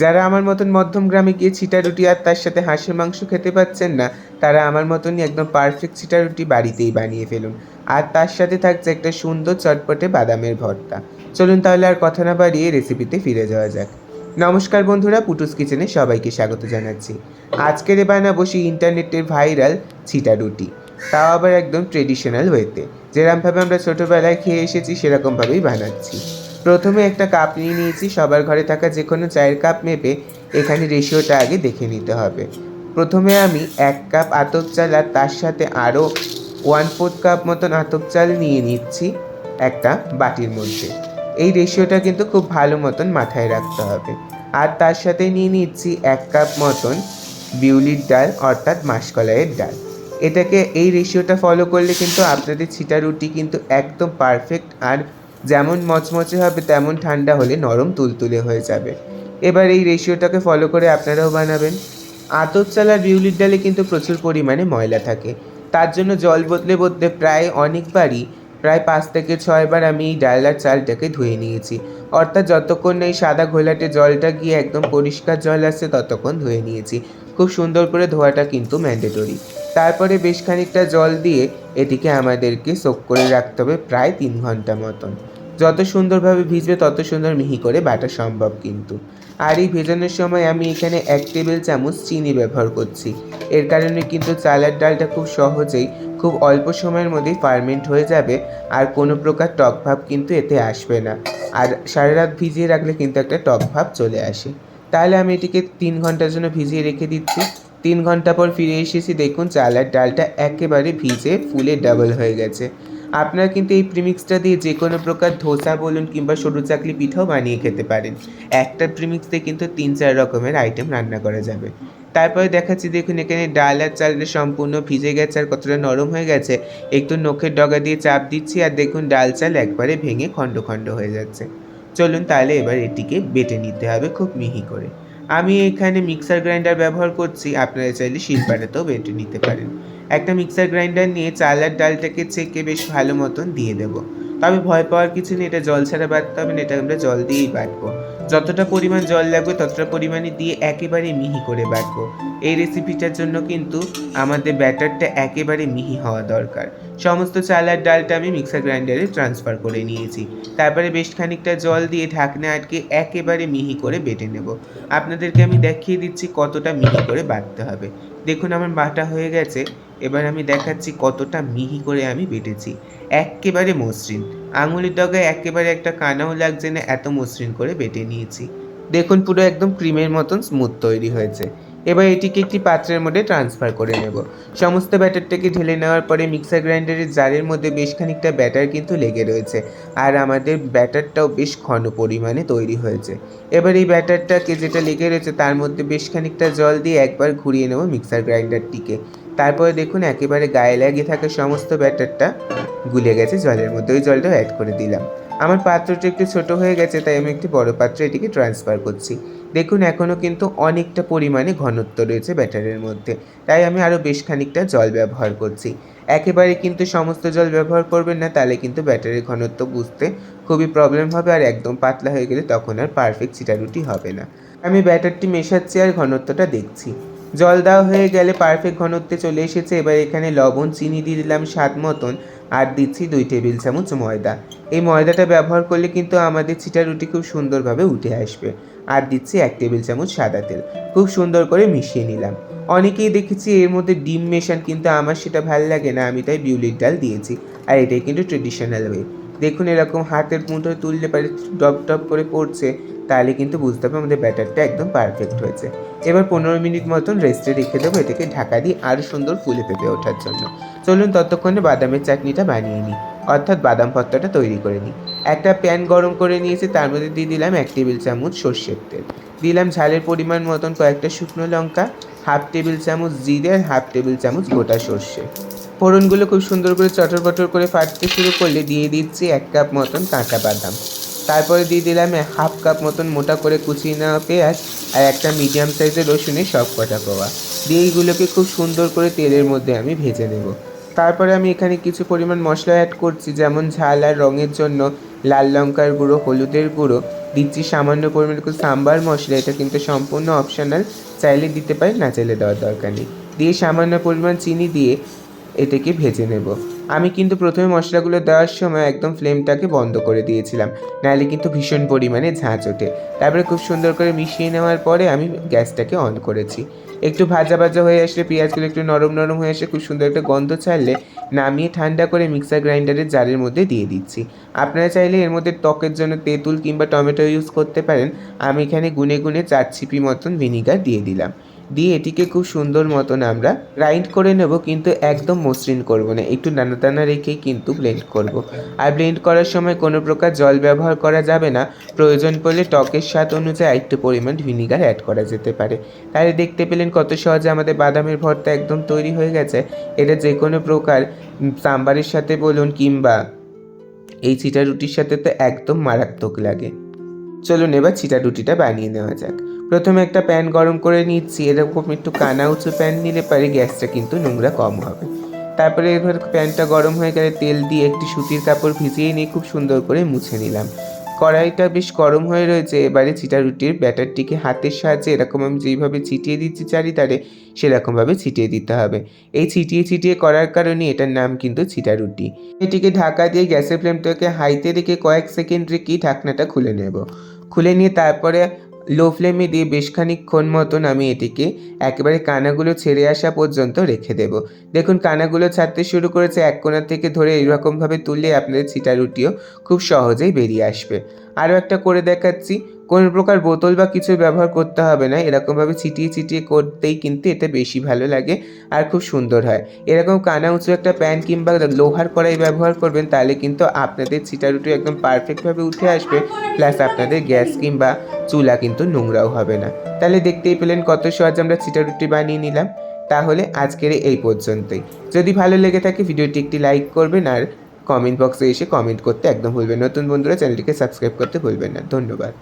যারা আমার মতন মধ্যম গ্রামে গিয়ে ছিটা রুটি আর তার সাথে হাঁসের মাংস খেতে পাচ্ছেন না, তারা আমার মতনই একদম পারফেক্ট ছিটা রুটি বাড়িতেই বানিয়ে ফেলুন। আর তার সাথে থাকছে একটা সুন্দর চটপটে বাদামের ভর্তা। চলুন তাহলে আর কথা না বাড়িয়ে রেসিপিতে ফিরে যাওয়া যাক। নমস্কার বন্ধুরা, পুটুস কিচেনে সবাইকে স্বাগত জানাচ্ছি। আজকের বানা বসি ইন্টারনেটের ভাইরাল ছিটা রুটি। তাও আবার একদম ট্রেডিশনাল ওয়েতে যেরকমভাবে আমরা ছোটোবেলায় খেয়ে এসেছি, সেরকমভাবেই বানাচ্ছি। প্রথমে একটা কাপ নিয়ে নিয়েছি, সবার ঘরে থাকা যে কোনো চায়ের কাপ মেপে এখানে রেশিওটা আগে দেখে নিতে হবে। প্রথমে আমি এক কাপ আতপ চাল আর তার সাথে আরও ওয়ান ফোর্থ কাপ মতন আতপ চাল নিয়ে নিচ্ছি একটা বাটির মধ্যে। এই রেশিওটা কিন্তু খুব ভালো মতন মাথায় রাখতে হবে। আর তার সাথে নিয়ে নিচ্ছি এক কাপ মতন বিউলির ডাল, অর্থাৎ মাসকলাইয়ের ডাল। এটাকে এই রেশিওটা ফলো করলে কিন্তু আপনাদের ছিটা রুটি কিন্তু একদম পারফেক্ট আর যেমন মচমচে হবে, তেমন ঠান্ডা হলে নরম তুলতুলে হয়ে যাবে। এবার এই রেশিওটাকে ফলো করে আপনারাও বানাবেন। আতর চালার বিউলির ডালে কিন্তু প্রচুর পরিমাণে ময়লা থাকে। তার জন্য জল বদলে বদলে প্রায় অনেকবারই প্রায় পাঁচ থেকে ছয়বার আমি এই ডাল চালটাকে ধুয়ে নিয়েছি। অর্থাৎ যতক্ষণ এই সাদা ঘোলাটে জলটা গিয়ে একদম পরিষ্কার জল আসছে ততক্ষণ ধুয়ে নিয়েছি। খুব সুন্দর করে ধোয়াটা কিন্তু ম্যান্ডেটরি। তারপরে বেশ খানিকটা জল দিয়ে এটিকে আমাদেরকে সোক করে রাখতে হবে প্রায় তিন ঘণ্টা মতন। যত সুন্দরভাবে ভিজবে, তত সুন্দর মিহি করে বাটা সম্ভব কিন্তু। আর এই ভেজানোর সময় আমি এখানে এক টেবিল চামচ চিনি ব্যবহার করছি। এর কারণে কিন্তু চালের ডালটা খুব সহজেই খুব অল্প সময়ের মধ্যেই ফার্মেন্ট হয়ে যাবে আর কোনো প্রকার টক ভাব কিন্তু এতে আসবে না। আর সারা রাত ভিজিয়ে রাখলে কিন্তু একটা টক ভাব চলে আসে। তাহলে আমি এটিকে তিন ঘণ্টার জন্য ভিজিয়ে রেখে দিচ্ছি। তিন ঘণ্টা পর ফিরে এসেছি, দেখুন চাল আর ডালটা একেবারে ভিজে ফুলে ডাবল হয়ে গেছে। আপনারা কিন্তু এই প্রিমিক্সটা দিয়ে যে কোনো প্রকার ধোসা বলুন কিংবা সরু চাকলি পিঠাও বানিয়ে খেতে পারেন। একটা প্রিমিক্স দিয়ে কিন্তু তিন চার রকমের আইটেম রান্না করা যাবে। তারপরে দেখাচ্ছি, দেখুন, এখানে ডাল আর চালটা সম্পূর্ণ ভিজে গেছে আর কতটা নরম হয়ে গেছে। একটু নখের ডগা দিয়ে চাপ দিচ্ছি আর দেখুন, ডাল চাল একবারে ভেঙে খণ্ড খণ্ড হয়ে যাচ্ছে। চলুন তাহলে এবার এটিকে বেটে নিতে হবে খুব মিহি করে। আমি এখানে মিক্সার গ্রাইন্ডার ব্যবহার করছি, আপনারা চাইলে শিলপাটাতেও বেটে নিতে পারেন। একটা মিক্সার গ্রাইন্ডার নিয়ে চাল আর ডালটাকে চেকে বেশ ভালো মতন দিয়ে দেবো। তবে ভয় পাওয়ার কিছু নেই, এটা জল ছাড়া বাটতে হবে না, এটা আমরা জল দিয়েই বাটবো। যতটা পরিমাণ জল লাগবে, ততটা পরিমাণে দিয়ে একেবারে মিহি করে বাটবো। এই রেসিপিটার জন্য কিন্তু আমাদের ব্যাটারটা একেবারে মিহি হওয়া দরকার। সমস্ত চাল আর ডালটা আমি মিক্সার গ্রাইন্ডারে ট্রান্সফার করে নিয়েছি। তারপরে বেশ খানিকটা জল দিয়ে ঢাকনা আটকে একেবারে মিহি করে বেটে নেব। আপনাদেরকে আমি দেখিয়ে দিচ্ছি কতটা মিহি করে বাটতে হবে। দেখুন, আমার বাটা হয়ে গেছে। এবার আমি দেখাচ্ছি কতটা মিহি করে আমি বেটেছি। একেবারে মসৃণ। আঙুলের ডগায় একেবারে একটা কানাও লাগছে না এত মসৃণ করে বেটে নিয়েছি। দেখুন, পুরো একদম ক্রিমের মতন স্মুথ তৈরি হয়েছে। এবার এটিকে একটি পাত্রের মধ্যে ট্রান্সফার করে নেব। সমস্ত ব্যাটারটাকে ঢেলে নেওয়ার পরে মিক্সার গ্রাইন্ডারের জারের মধ্যে বেশ খানিকটা ব্যাটার কিন্তু লেগে রয়েছে। আর আমাদের ব্যাটারটাও বেশ ঘন পরিমাণে তৈরি হয়েছে। এবার এই ব্যাটারটাকে যেটা লেগে রয়েছে, তার মধ্যে বেশ খানিকটা জল দিয়ে একবার ঘুরিয়ে নেব মিক্সার গ্রাইন্ডারটিকে। তারপরে দেখুন, একেবারে গায়ে লাগিয়ে থাকা সমস্ত ব্যাটারটা গুলে গেছে জলের মধ্যে। ওই জলটাও অ্যাড করে দিলাম। আমার পাত্রটি একটু ছোট হয়ে গেছে, তাই আমি একটি বড় পাত্রে এটিকে ট্রান্সফার করছি। দেখুন, এখনও কিন্তু অনেকটা পরিমাণে ঘনত্ব রয়েছে ব্যাটারের মধ্যে। তাই আমি আরও বেশ খানিকটা জল ব্যবহার করছি। একেবারে কিন্তু সমস্ত জল ব্যবহার করবেন না, তাহলে কিন্তু ব্যাটারির ঘনত্ব বুঝতে খুবই প্রবলেম হবে আর একদম পাতলা হয়ে গেলে তখন আর পারফেক্ট চিটারুটি হবে না। আমি ব্যাটারটি মেশাচ্ছি আর ঘনত্বটা দেখছি। জল দেওয়া হয়ে গেলে পারফেক্ট ঘনত্বে চলে এসেছে। এবার এখানে লবণ, চিনি দিয়ে দিলাম স্বাদ মতন। আর দিচ্ছি দুই টেবিল চামচ ময়দা। এই ময়দাটা ব্যবহার করলে কিন্তু আমাদের চিটা রুটি খুব সুন্দরভাবে উঠে আসবে। আর দিচ্ছি এক টেবিল চামচ সাদা তেল। খুব সুন্দর করে মিশিয়ে নিলাম। অনেকেই দেখেছি এর মধ্যে ডিম মেশান, কিন্তু আমার সেটা ভালো লাগে না। আমি তাই বিউলির ডাল দিয়েছি। আর এটাই কিন্তু ট্রেডিশনাল ওয়ে দেখুন এরকম হাতের মুঠোয় তুললে পারে ডপ টপ করে পড়ছে। তাহলে কিন্তু বুঝতে হবে আমাদের ব্যাটারটা একদম পারফেক্ট হয়েছে। এবার পনেরো মিনিট মতন রেস্টে রেখে দেবো, এটাকে ঢাকা দিয়ে আরও সুন্দর ফুলে পেঁপে ওঠার জন্য। চলুন ততক্ষণে বাদামের চাটনিটা বানিয়ে নিই, অর্থাৎ বাদাম ভর্তাটা তৈরি করে নিই। একটা প্যান গরম করে নিয়েছি, তার মধ্যে দিয়ে দিলাম এক টেবিল চামচ সর্ষের তেল। দিলাম ঝালের পরিমাণ মতন কয়েকটা শুকনো লঙ্কা, হাফ টেবিল চামচ জিরে আর হাফ টেবিল চামচ গোটা সর্ষে। ফোড়নগুলো খুব সুন্দর করে চটর বটর করে ফাটতে শুরু করলে দিয়ে দিচ্ছি এক কাপ মতন কাঁচা বাদাম। তারপরে দিয়ে দিলাম হাফ কাপ মতন মোটা করে কুচিয়ে নেওয়া পেঁয়াজ আর একটা মিডিয়াম সাইজের রসুনের সব কটা কোয়া। দিয়ে এইগুলোকে খুব সুন্দর করে তেলের মধ্যে আমি ভেজে নেব। তারপরে আমি এখানে কিছু পরিমাণ মশলা অ্যাড করছি, যেমন ঝাল আর রঙের জন্য লাল লঙ্কার গুঁড়ো, হলুদের গুঁড়ো, দিচ্ছি সামান্য পরিমাণ একটু সাম্বার মশলা, এটা কিন্তু সম্পূর্ণ অপশনাল চাইলে দিতে পারেন, না চাইলে দেওয়ার দরকার নেই। দিয়ে সামান্য পরিমাণ চিনি দিয়ে এটাকে ভেজে নেব। আমি কিন্তু প্রথমে মশলাগুলো দেওয়ার সময় একদম ফ্লেমটাকে বন্ধ করে দিয়েছিলাম। নাহলে কিন্তু ভীষণ পরিমাণে ঝাঁচ ওঠে। তারপরে খুব সুন্দর করে মিশিয়ে নেওয়ার পরে আমি গ্যাসটাকে অন করেছি। একটু ভাজা ভাজা হয়ে আসলে পেঁয়াজগুলো একটু নরম নরম হয়ে আসলে খুব সুন্দর একটা গন্ধ ছাড়লে নামিয়ে ঠান্ডা করে মিক্সার গ্রাইন্ডারের জারের মধ্যে দিয়ে দিচ্ছি। আপনারা চাইলে এর মধ্যে ত্বকের জন্য তেঁতুল কিংবা টমেটো ইউজ করতে পারেন। আমি এখানে গুনে গুনে চার ছিপি মতন ভিনিগার দিয়ে দিলাম। দিয়ে এটিকে খুব সুন্দর মতন আমরা গ্রাইন্ড করে নেব, কিন্তু একদম মসৃণ করব না। একটু দানা দানা রেখেই কিন্তু ব্লেন্ড করব। আর ব্লেন্ড করার সময় কোনো প্রকার জল ব্যবহার করা যাবে না। প্রয়োজন পড়লে টকের স্বাদ অনুযায়ী একটু পরিমাণ ভিনিগার অ্যাড করা যেতে পারে। তাহলে দেখতে পেলেন কত সহজে আমাদের বাদামের ভর্তা একদম তৈরি হয়ে গেছে। এটা যে কোনো প্রকার সাম্বারের সাথে বলুন কিংবা এই চিটা রুটির সাথে তো একদম মারাত্মক লাগে। চলুন এবার চিটা রুটিটা বানিয়ে নেওয়া যাক। প্রথমে একটা প্যান গরম করে নিচ্ছি, এরকম একটু কানা উঁচু প্যান নিলে পারে গ্যাসটা কিন্তু নোংরা কম হবে। তারপরে এবার প্যানটা গরম হয়ে গেলে তেল দিয়ে একটি সুতির কাপড় ভিজিয়ে নিয়ে খুব সুন্দর করে মুছে নিলাম। কড়াইটা বেশ গরম হয়ে রয়েছে, এবারে চিটা রুটির ব্যাটারটিকে হাতের সাহায্যে এরকম আমি যেইভাবে ছিটিয়ে দিচ্ছি চারিধারে, সেরকমভাবে ছিটিয়ে দিতে হবে। এই ছিটিয়ে ছিটিয়ে করার কারণে এটার নাম কিন্তু চিটা রুটি এটিকে ঢাকা দিয়ে গ্যাসের ফ্লেমটাকে হাইতে রেখে কয়েক সেকেন্ড রেখেই ঢাকনাটা খুলে নেব। খুলে নিয়ে তারপরে লো ফ্লেমে দিয়ে বেশ খানিকক্ষণ মতন আমি এটিকে একেবারে কানাগুলো ছেড়ে আসা পর্যন্ত রেখে দেব। দেখুন, কানাগুলো ছাড়তে শুরু করেছে এক কোণা থেকে ধরে এইরকমভাবে তুললে আপনাদের ছিটা রুটিও খুব সহজেই বেরিয়ে আসবে। আরও একটা করে দেখাচ্ছি। কোনো প্রকার বোতল বা কিছু ব্যবহার করতে হবে না। এরকমভাবে ছিটিয়ে ছিটিয়ে করতেই কিন্তু এটা বেশি ভালো লাগে আর খুব সুন্দর হয়। এরকম কানা উঁচু একটা প্যান কিংবা লোহার কড়াই ব্যবহার করবেন, তাহলে কিন্তু আপনাদের ছিটা রুটি একদম পারফেক্টভাবে উঠে আসবে। প্লাস আপনাদের গ্যাস কিংবা চুলা কিন্তু নোংরাও হবে না। তাহলে দেখতেই পেলেন কত সহজে আমরা চিটা রুটি বানিয়ে নিলাম। তাহলে আজকের এই পর্যন্তই। যদি ভালো লেগে থাকে ভিডিওটি একটি লাইক করবেন আর কমেন্ট বক্সে এসে কমেন্ট করতে একদম ভুলবেন নতুন বন্ধুরা চ্যানেলটিকে সাবস্ক্রাইব করতে ভুলবেন না। ধন্যবাদ।